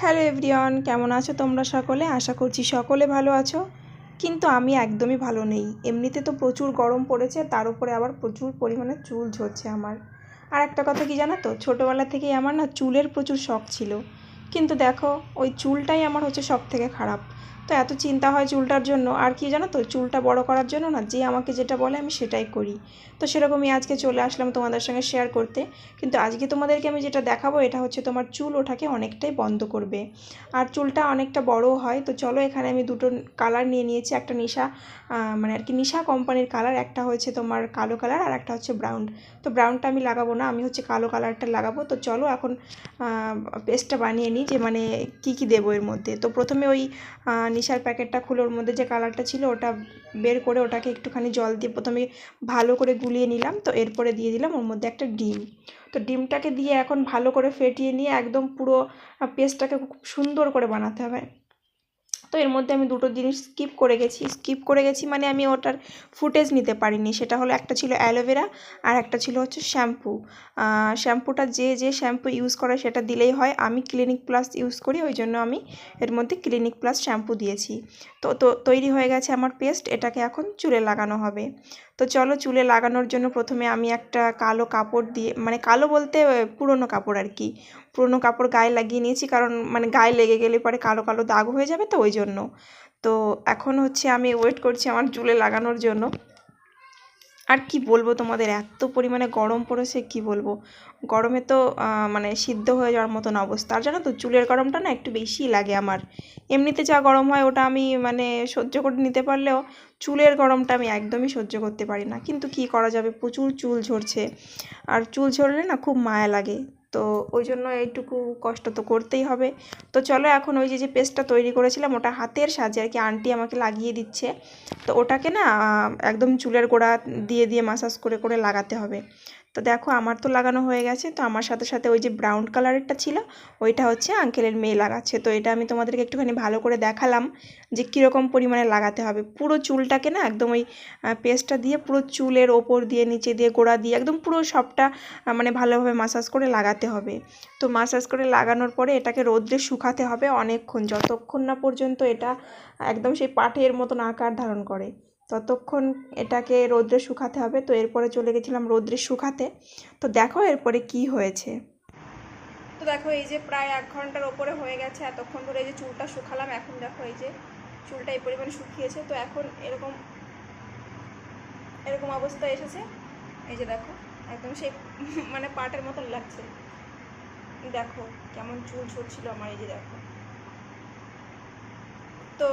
Hello everyone, কেমন আছো তোমরা সকলে? আশা করছি সকলে ভালো আছো। কিন্তু আমি একদমই ভালো নেই। এমনিতে তো প্রচুর গরম পড়েছে, তার উপরে আবার প্রচুর পরিমাণে চুল ঝরছে আমার। আর একটা কথা কি জানো তো? ছোটোবেলা থেকেই আমার না চুলের প্রচুর শখ ছিল। কিন্তু দেখো, ওই চুলটাই আমার হচ্ছে সব থেকে খারাপ। তো এত চিন্তা হয় চুলটার জন্য। আর কি জানো তো, চুলটা বড় করার জন্য না যে আমাকে যেটা বলে আমি সেটাই করি। তো সেরকমই আজকে চলে আসলাম তোমাদের সঙ্গে শেয়ার করতে। কিন্তু আজকে তোমাদেরকে আমি যেটা দেখাবো, এটা হচ্ছে তোমার চুল ওঠাকে অনেকটাই বন্ধ করবে। আর চুলটা অনেকটা বড়ও হয়, তো চলো এখানে আমি দুটো কালার নিয়ে নিয়েছি। একটা নিশা মানে আর কি নিশা কোম্পানির কালার একটা হচ্ছে তোমার কালো কালার আর একটা হচ্ছে ব্রাউন তো ব্রাউনটা আমি লাগাবো না, আমি হচ্ছে কালো কালারটা লাগাবো। তো চলো এখন পেস্টটা বানিয়ে নিই যে মানে কি কি দেবো এর মধ্যে। তো প্রথমে ওই নিশার প্যাকেটটা খুলে ওর মধ্যে যে কালারটা ছিল ওটা বের করে ওটাকে একটুখানি জল দিয়ে প্রথমে ভালো করে গুলিয়ে নিলাম। তো এরপরে দিয়ে দিলাম ওর মধ্যে একটা ডিম। তো ডিমটাকে দিয়ে এখন ভালো করে ফেটিয়ে নিয়ে একদম পুরো পেস্টটাকে খুব সুন্দর করে বানাতে হবে। তো এর মধ্যে আমি দুটো জিনিস স্কিপ করে গেছি। স্কিপ করে গেছি মানে আমি ওটার ফুটেজ নিতে পারিনি। সেটা হলো একটা ছিল অ্যালোভেরা আর একটা ছিল হচ্ছে শ্যাম্পু শ্যাম্পুটা যে যে শ্যাম্পু ইউজ করে সেটা দিলেই হয়। আমি ক্লিনিক প্লাস ইউজ করি, ওই জন্য আমি এর মধ্যে ক্লিনিক প্লাস শ্যাম্পু দিয়েছি। তো তো, তৈরি হয়ে গেছে আমার পেস্ট এটাকে এখন চুলে লাগানো হবে। তো চলো চুলে লাগানোর জন্য প্রথমে আমি একটা কালো কাপড় দিয়ে মানে কালো বলতে পুরনো কাপড় আর কি। পুরনো কাপড় গায়ে লাগিয়ে নিয়েছি, কারণ মানে গায়ে লেগে গেলে পরে কালো কালো দাগ হয়ে যাবে তো ওই জন্য। তো এখন হচ্ছে আমি ওয়েট করছি আমার চুলে লাগানোর জন্য। আর কি বলব তোমাদের, এত পরিমাণে গরম পড়েছে, কি বলব? গরমে তো মানে সিদ্ধ হয়ে যাওয়ার মতন অবস্থা। আর জানো তো, চুলের গরমটা না একটু বেশিই লাগে আমার। এমনিতে যা গরম হয়, ওটা আমি মানে সহ্য করে নিতে পারলেও চুলের গরমটা আমি একদমই সহ্য করতে পারি না। কিন্তু কি করা যাবে? প্রচুর চুল ঝরছে। আর চুল ঝরলে না খুব মায়া লাগে। তো ওই জন্য এইটুকু কষ্ট তো করতেই হবে। তো চলো এখন ওই যে যে পেস্টটা তৈরি করেছিলাম, ওটা হাতের সাজে আর কি আন্টি আমাকে লাগিয়ে দিচ্ছে। তো ওটাকে না একদম চুলের গোড়া দিয়ে দিয়ে মাসাজ করে করে লাগাতে হবে। তো দেখো আমার তো লাগানো হয়ে গেছে, তো আমার সাথে সাথে ওই যে ব্রাউন কালারেরটা ছিল, ওইটা হচ্ছে আঙ্কেলের মেয়ে লাগাচ্ছে। তো এটা আমি তোমাদেরকে একটুখানি ভালো করে দেখালাম যে কীরকম পরিমাণে লাগাতে হবে। পুরো চুলটাকে না একদম ওই পেস্টটা দিয়ে পুরো চুলের ওপর দিয়ে, নিচে দিয়ে, গোড়া দিয়ে, একদম পুরো সবটা মানে ভালোভাবে মাসাজ করে লাগাতে হবে। তো মাসাজ করে লাগানোর পরে এটাকে রোদ্রে শুকাতে হবে অনেকক্ষণ, যতক্ষণ না পর্যন্ত এটা একদম সেই পাঠের মতন আকার ধারণ করে। ততক্ষণ এটাকে রোদ্রে শুকাতে হবে। তো এরপরে চলে গেছিলাম রোদ্রে শুকাতে। তো দেখো এরপরে কি হয়েছে। তো দেখো এই যে প্রায় এক ঘণ্টার ওপরে হয়ে গেছে। এতক্ষণ ধরে এই যে চুলটা শুকালাম, এখন দেখো এই যে চুলটা এই পরিমাণে শুকিয়েছে। তো এখন এরকম এরকম অবস্থা এসেছে। এই যে দেখো, একদম সেই মানে পাটের মতন লাগছে। দেখো কেমন চুল ঝরছিল আমার, এই যে দেখো। তো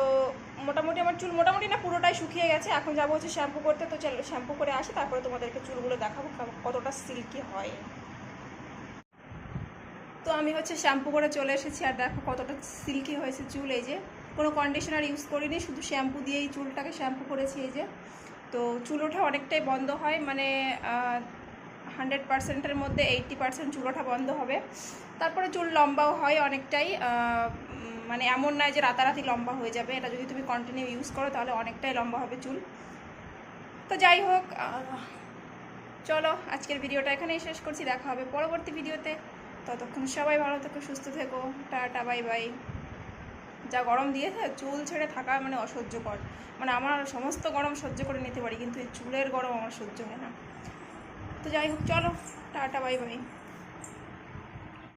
মোটামুটি আমার চুল মোটামুটি না পুরোটাই শুকিয়ে গেছে। এখন যাব হচ্ছে শ্যাম্পু করতে। তো চলো, শ্যাম্পু করে আসি, তারপরে তোমাদেরকে চুলগুলো দেখাবো কতটা সিল্কি হয়। তো আমি হচ্ছে শ্যাম্পু করে চলে এসেছি, আর দেখো কতটা সিল্কি হয়েছে চুল এই যে। কোনো কন্ডিশনার ইউজ করিনি, শুধু শ্যাম্পু দিয়েই চুলটাকে শ্যাম্পু করেছি এই যে। তো চুল ওঠা অনেকটাই বন্ধ হয় মানে হান্ড্রেড পার্সেন্টের মধ্যে এইট্টি পার্সেন্ট চুল ওঠা বন্ধ হবে। তারপরে চুল লম্বাও হয় অনেকটাই মানে এমন নয় যে রাতারাতি লম্বা হয়ে যাবে, এটা যদি তুমি কন্টিনিউ ইউজ করো তাহলে অনেকটাই লম্বা হবে চুল। তো যাই হোক চলো আজকের ভিডিওটা এখানেই শেষ করছি, দেখা হবে পরবর্তী ভিডিওতে। ততক্ষণ সবাই ভালো থেকো, সুস্থ থেকো, টাটা বাই বাই যা গরম দিয়েছে, চুল ছেড়ে থাকা মানে অসহ্যকর। মানে আমার সমস্ত গরম সহ্য করে নিতে পারি, কিন্তু এই চুলের গরম আমার সহ্য হয় না। তো যাই হোক, চলো, টাটা বাই বাই